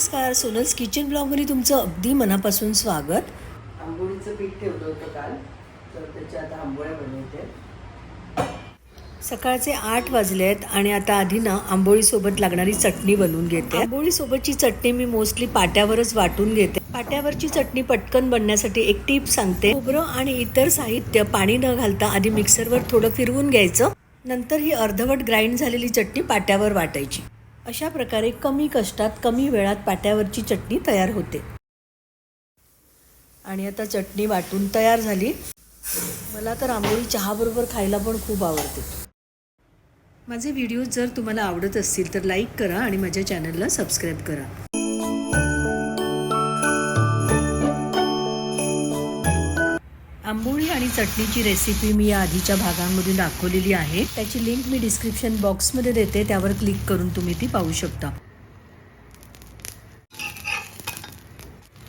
नमस्कार सोनल्स किचन ब्लॉगमध्ये तुमचं अगदी मनापासून स्वागत. आंबोळीचं पीठ ठेवलं होतं काल तर त्याच्या आता आंबोळ्या बनवते. सकाळचे आठ वाजले आहेत आणि आता आधी ना आंबोळीसोबत लागणारी चटणी बनवून घेते. आंबोळीसोबतची चटणी मी मोस्टली पाट्यावरच वाटून घेते. पाट्यावरची चटणी पटकन बनण्यासाठी एक टीप सांगते. खोबरं आणि इतर साहित्य पाणी न घालता आधी मिक्सरवर थोडं फिरवून घ्यायचं. नंतर ही अर्धवट ग्राइंड झालेली चटणी पाट्यावर वाटायची. अशा प्रकारे कमी कष्टात कमी वेळात पाट्यावरची चटणी तयार होते. आणि आता चटणी वाटून तयार झाली. मला तर आंबोळी चहाबरोबर खायला पण खूप आवडते. माझे व्हिडिओज जर तुम्हाला आवडत असतील तर लाईक करा आणि माझ्या चॅनलला सबस्क्राईब करा. आंबोळी आणि चटणीची रेसिपी मी या आधीच्या भागांमधून दाखवलेली आहे. त्याची लिंक मी डिस्क्रिप्शन बॉक्समध्ये देते. त्यावर क्लिक करून तुम्ही ती पाहू शकता.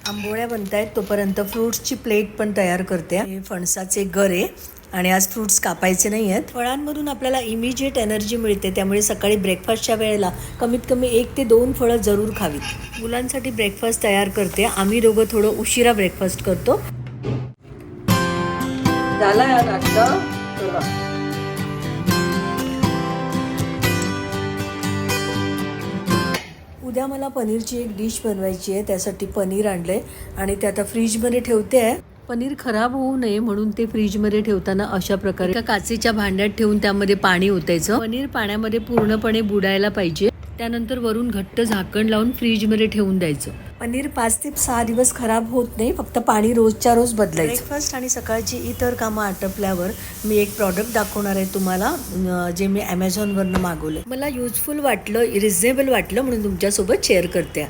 आंबोळ्या बनतायत. तोपर्यंत फ्रुट्सची प्लेट पण तयार करते. हे फणसाचे गरे आणि आज फ्रुट्स कापायचे नाही आहेत फळांमधून आपल्याला इमिजिएट एनर्जी मिळते. त्यामुळे सकाळी ब्रेकफास्टच्या वेळेला कमीत कमी एक ते दोन फळं जरूर खावीत. मुलांसाठी ब्रेकफास्ट तयार करते. आम्ही दोघं थोडं उशिरा ब्रेकफास्ट करतो. झाला उद्या मला पनीरची एक डिश बनवायची आहे त्यासाठी पनीर आणलंय आणि ते आता फ्रीजमध्ये ठेवते आहे. पनीर खराब होऊ नये म्हणून ते फ्रीजमध्ये ठेवताना अशा प्रकारे एका काचेच्या भांड्यात ठेवून त्यामध्ये पाणी ओतायचं. पनीर पाण्यामध्ये पूर्णपणे बुडायला पाहिजे. त्यानंतर वरून घट्ट झाकण लावून फ्रीजमध्ये ठेवून द्यायचं. पनीर पाच ते सहा दिवस खराब होत नाही फक्त पाणी रोजच्या रोज बदलायचं. ब्रेकफास्ट आणि सकाळची इतर कामं आटपल्यावर मी एक प्रॉडक्ट दाखवणार आहे तुम्हाला जे मी ॲमेझॉनवरनं मागवलं मला युजफुल वाटलं रिझनेबल वाटलं म्हणून तुमच्यासोबत शेअर करते.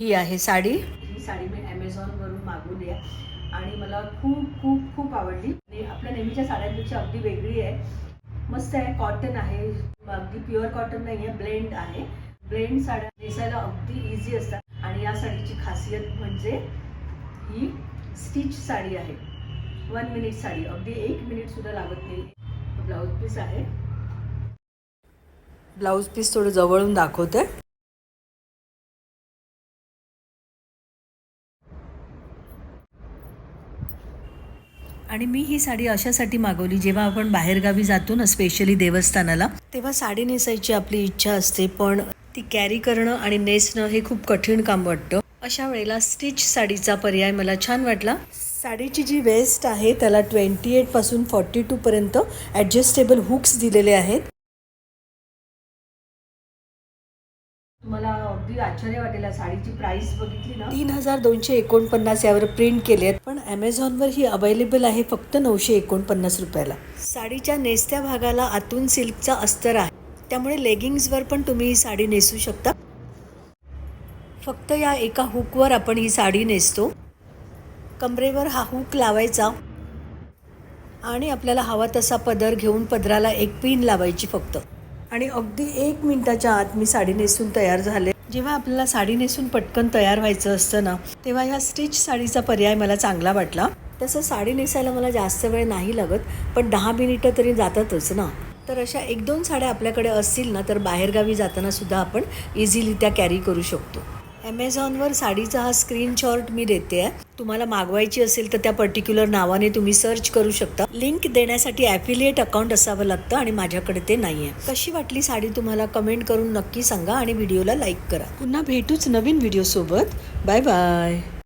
ही आहे साडी. ही साडी मी ॲमेझॉनवरून मागवली आहे आणि मला खूप खूप खूप आवडली. आणि आपल्या नेहमीच्या साड्यांपेक्षा अगदी वेगळी आहे. मस्त आहे कॉटन आहे. अगदी प्युअर कॉटन नाही आहे ब्लेंड आहे. ब्लेंड साड्या नेसायला अगदी इझी असतात. आणि या साडीची खासियत म्हणजे ही स्टिच साडी आहे. One minute sari. अगदी एक मिनिट सुद्धा लागत नाही. ब्लाऊज पीस आहे. ब्लाऊज पीस थोडं जवळून दाखवते. आणि मी ही साडी अशासाठी मागवली जेव्हा आपण बाहेरगावी जातो ना स्पेशली देवस्थानाला तेव्हा साडी नेसायची आपली इच्छा असते पण ती कॅरी करणं आणि नेसणं हे खूप कठीण काम वाटतं. अशा वेळेला स्टिच साडीचा पर्याय मला छान वाटला. साडीची जी वेस्ट आहे त्याला ट्वेंटी एटपासून फॉर्टी टूपर्यंत ॲडजस्टेबल हुक्स दिलेले आहेत. तुम्हाला अगदी आश्चर्य वाटेल साडीची प्राइस बघितली ना? तीन हजार दोनशे एकोणपन्नास यावर प्रिंट केले आहेत पण ॲमेझॉनवर ही अवेलेबल आहे फक्त नऊशे एकोणपन्नास रुपयाला. साडीच्या नेसत्या भागाला आतून सिल्कचा अस्तर आहे. त्यामुळे लेगिंग्सवर पण तुम्ही ही साडी नेसू शकता. फक्त या एका हुकवर आपण ही साडी नेसतो. कमरेवर हा हुक लावायचा. आणि आपल्याला हवा तसा पदर घेऊन पदराला एक पिन लावायची फक्त. आणि अगदी एक मिनिटाच्या आत मी साडी नेसून तयार झाले. जेव्हा आपल्याला साडी नेसून पटकन तयार व्हायचं असतं ना तेव्हा ह्या स्टिच साडीचा पर्याय मला चांगला वाटला. तसं साडी नेसायला मला जास्त वेळ नाही लागत पण दहा मिनिटं तरी जातातच ना. तर अशा एक दोन साड्या आपल्याकडे असतील ना तर बाहेरगावी जाताना सुद्धा आपण इझिली त्या कॅरी करू शकतो. ॲमेझॉनवर साडीचा हा स्क्रीनशॉट मी देते आहे. तुम्हाला मागवायची असेल तर त्या पर्टिक्युलर नावाने तुम्ही सर्च करू शकता. लिंक देण्यासाठी ॲफिलिएट अकाउंट असावं लागतं आणि माझ्याकडे ते नाही आहे कशी वाटली साडी तुम्हाला कमेंट करून नक्की सांगा आणि व्हिडिओला लाईक करा. पुन्हा भेटूच नवीन व्हिडिओसोबत बाय बाय